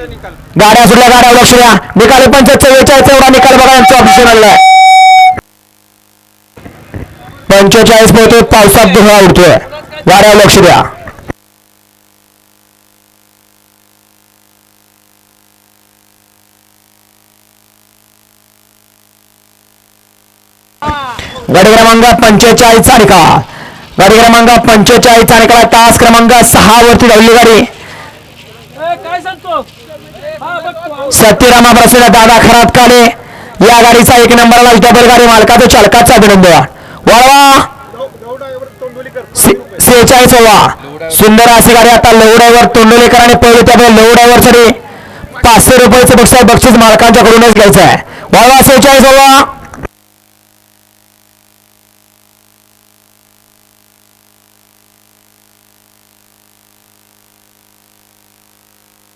गाड्या सुटल्या गाड्या लक्ष द्या निकाल पंचायत चव्वेचाळीस एवढा निकाल बघा यांचं आलाय पंचेचाळीस पोहतोय पावसात धुळा उडतोय. गाड्या लक्ष द्या गाडी क्रमांक पंचेचाळीसचा निकाल. गाडी क्रमांक पंचेचाळीसचा निकाल. तास क्रमांक सहा वरती धावली गाडी. सत्यरामा प्रसन्न दादा खरात काले या गाडीचा एक नंबरला आला बैलगाडी गाडी मालकाचं चालकाचं अभिनंदन. वळवा. सेहेचाळीस वा सुंदर अशी गाडी आता लवड्यावर तोंडोलेकरांनी पळली त्यामुळे लवड्यावर तरी पाचशे रुपयाचं बक्षीस बक्षीस मालकांच्याकडूनच घ्यायचं आहे. वळवा सेहेचाळीस वा